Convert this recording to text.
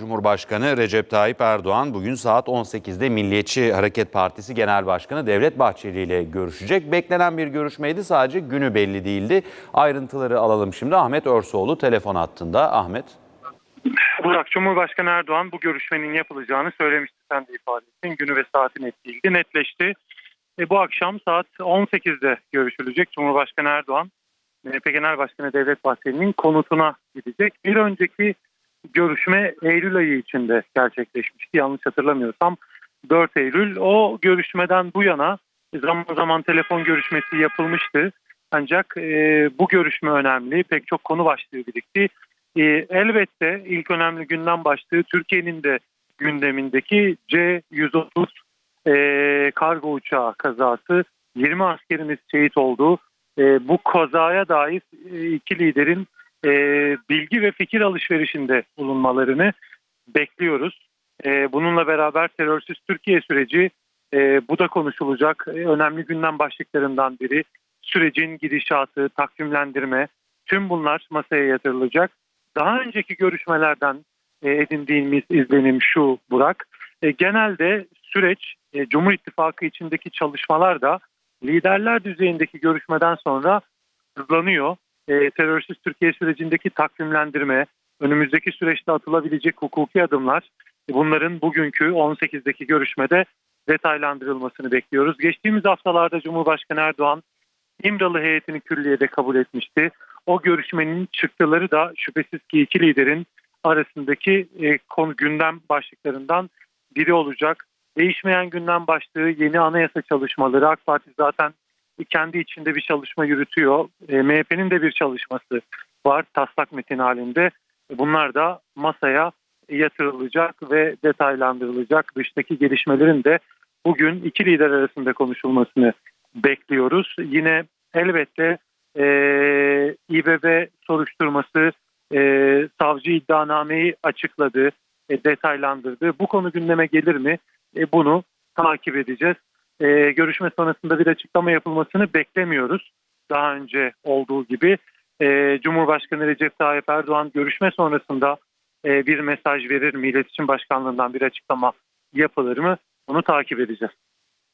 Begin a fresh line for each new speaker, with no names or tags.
Cumhurbaşkanı Recep Tayyip Erdoğan bugün saat 18'de Milliyetçi Hareket Partisi Genel Başkanı Devlet Bahçeli ile görüşecek. Beklenen bir görüşmeydi sadece günü belli değildi. Ayrıntıları alalım şimdi. Ahmet Örsoğlu telefon hattında. Ahmet.
Burak Cumhurbaşkanı Erdoğan bu görüşmenin yapılacağını söylemişti sen de ifade ettin. Günü ve saati net değildi. Netleşti. E, bu akşam saat 18'de görüşülecek. Cumhurbaşkanı Erdoğan MHP Genel Başkanı Devlet Bahçeli'nin konutuna gidecek. Bir önceki görüşme Eylül ayı içinde gerçekleşmişti. Yanlış hatırlamıyorsam 4 Eylül. O görüşmeden bu yana zaman zaman telefon görüşmesi yapılmıştı. Ancak e, bu görüşme önemli. Pek çok konu başlığı birikti. E, elbette ilk önemli gündem başlığı Türkiye'nin de gündemindeki C-130 e, kargo uçağı kazası. 20 askerimiz şehit oldu. E, bu kazaya dair e, iki liderin e, bilgi ve fikir alışverişinde bulunmalarını bekliyoruz. E, bununla beraber terörsüz Türkiye süreci e, bu da konuşulacak. E, önemli gündem başlıklarından biri sürecin gidişatı, takvimlendirme tüm bunlar masaya yatırılacak. Daha önceki görüşmelerden e, edindiğimiz izlenim şu Burak. E, genelde süreç e, Cumhur İttifakı içindeki çalışmalar da liderler düzeyindeki görüşmeden sonra hızlanıyor. E, terörsüz Türkiye sürecindeki takvimlendirme, önümüzdeki süreçte atılabilecek hukuki adımlar e, bunların bugünkü 18'deki görüşmede detaylandırılmasını bekliyoruz. Geçtiğimiz haftalarda Cumhurbaşkanı Erdoğan İmralı heyetini külliyede kabul etmişti. O görüşmenin çıktıları da şüphesiz ki iki liderin arasındaki e, konu gündem başlıklarından biri olacak. Değişmeyen gündem başlığı yeni anayasa çalışmaları. AK Parti zaten kendi içinde bir çalışma yürütüyor. E, MHP'nin de bir çalışması var taslak metin halinde. Bunlar da masaya yatırılacak ve detaylandırılacak. Dıştaki gelişmelerin de bugün iki lider arasında konuşulmasını bekliyoruz. Yine elbette e, İBB soruşturması e, savcı iddianameyi açıkladı, e, detaylandırdı. Bu konu gündeme gelir mi? E, bunu takip edeceğiz. E, görüşme sonrasında bir açıklama yapılmasını beklemiyoruz. Daha önce olduğu gibi e, Cumhurbaşkanı Recep Tayyip Erdoğan görüşme sonrasında e, bir mesaj verir mi? İletişim Başkanlığı'ndan bir açıklama yapılır mı? Bunu takip edeceğiz.